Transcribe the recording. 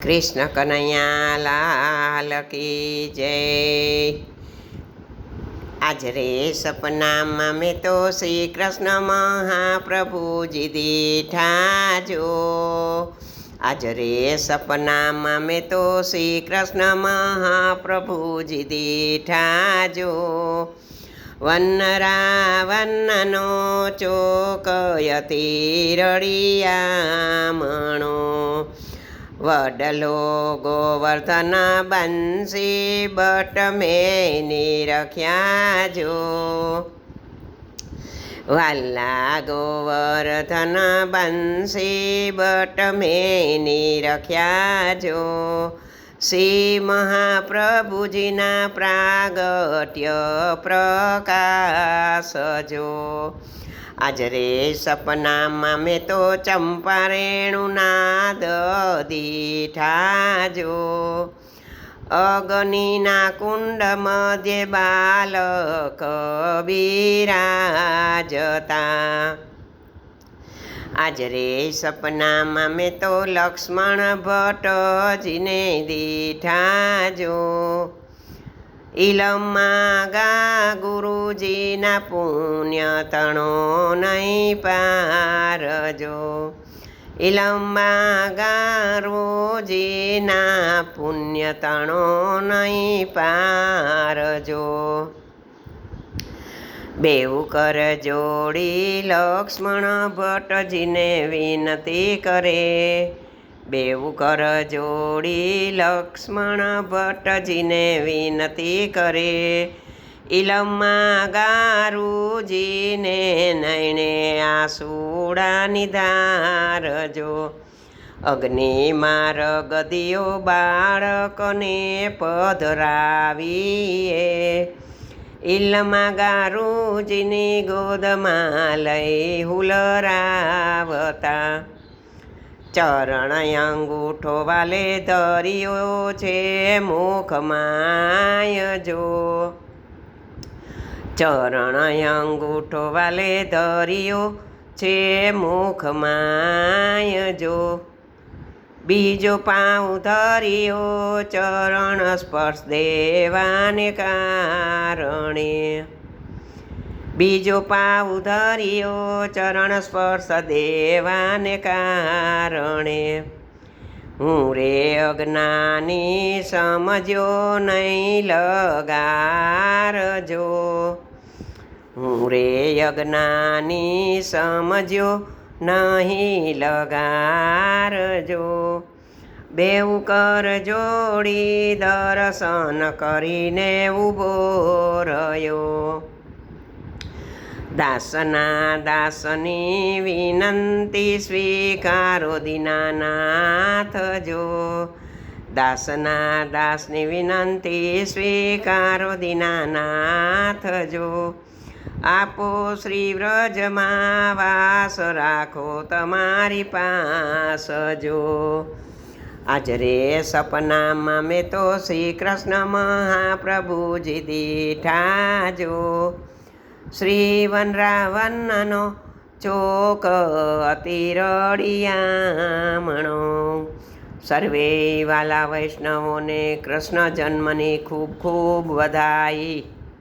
કૃષ્ણ કનૈયા લાલ કી જય આજ રે સપનામાં મેં તો શ્રી કૃષ્ણ મહાપ્રભુજી દીઠા જો આજ રે સપનામાં મેં તો શ્રી કૃષ્ણ મહાપ્રભુજી દીઠા જો વનરા વનનો ચોકયતી રળિયામણો વડલો ગોવર્ધન બંસી બટ મેની નિરખ્યા જો. વાલા ગોવર્ધન બંસી બટ મેની રખ્યા જો. શ્રી મહાપ્રભુજીના પ્રાગટ્ય પ્રકાશ જો. આજ રે સપનામાં મેં તો ચંપારેણુના દીઠા જો અગ્નિના કુંડ મધ્ય બાલક બિરાજતા. આજ રે સપનામાં મેં તો લક્ષ્મણ ભટ્ટજીને દીઠા જો ઇલમમાં ગા ગુરુજીના પુણ્ય તણો નહીં પારજો. ઇલમમાં ગા રોજીના પુણ્ય તણો નહીં પારજો. બેઉ કર જોડી લક્ષ્મણ ભટ્ટજીને વિનંતી કરે. બેઉ કર જોડી લક્ષ્મણ ભટ્ટજીને વિનંતી કરે ઇલમમાં ગારુજીને નૈણે આસુડા નિધારજો. અગ્નિમાં રગદીઓ બાળકને પધરાવીએ. ઇલમાં ગારુજીની ગોદમાં લઈ હુલરાવતા ચરણ અંગૂઠો વાલે ધર્યો છે મુખમાય જો. ચરણ અંગૂઠો વાલે ધર્યો છે મુખમાય જો. બીજો પાઉ ધર્યો ચરણ સ્પર્શ દેવાને કારણે. બીજો પાવ ધર્યો ચરણ સ્પર્શ દેવાને કારણે. હું રે અજ્ઞાની સમજ્યો નહીં લગારજો હું રે અજ્ઞાની સમજ્યો નહીં લગારજો બેઉ કર જોડી દર્શન કરીને ઊભો રહ્યો. દાસના દાસની વિનંતી સ્વીકારો દીનાનાથ જો. દાસના દાસની વિનંતી સ્વીકારો દીનાનાથ જો. આપો શ્રી વ્રજમાં વાસ રાખો તમારી પાસ જો. આજ રે સપનામાં મેં તો શ્રી કૃષ્ણ મહાપ્રભુજી દીઠા જો. શ્રી વનરાવનનો ચોક અતિરડિયામણો. સર્વે વાલા વૈષ્ણવોને કૃષ્ણ જન્મની ખૂબ ખૂબ વધાઈ